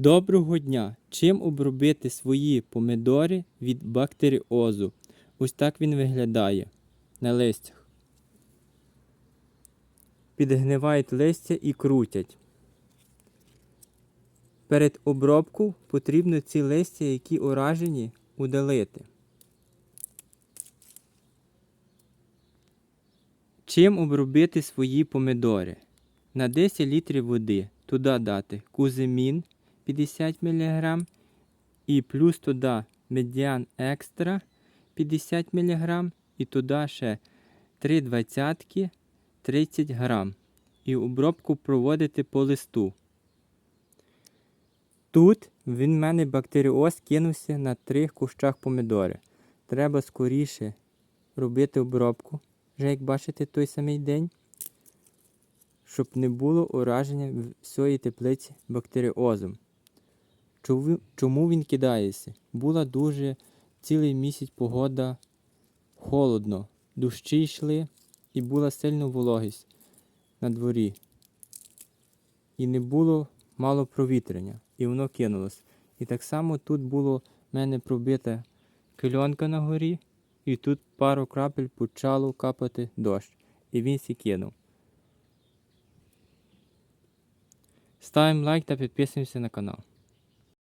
Доброго дня! Чим обробити свої помидори від бактеріозу? Ось так він виглядає на листях. Підгнивають листя і крутять. Перед обробкою потрібно ці листя, які уражені, удалити. Чим обробити свої помидори? На 10 літрів води туди дати куземін 50 мг і плюс туди медіан екстра 50 мг і туди ще 3 двадцятки 30 грам. І обробку проводити по листу. Тут він в мене бактеріоз кинувся на трьох кущах помидори. Треба скоріше робити обробку, вже як бачите, той самий день, щоб не було ураження всієї теплиці бактеріозом. Чому- він кидається? Була дуже цілий місяць погода холодно, дощі йшли і була сильна вологість на дворі. І не було мало провітрення, і воно кинулось. І так само тут було в мене пробита кильонка на горі, і тут пару крапель почало капати дощ. І він сі кинув. Ставимо лайк та підписуємося на канал.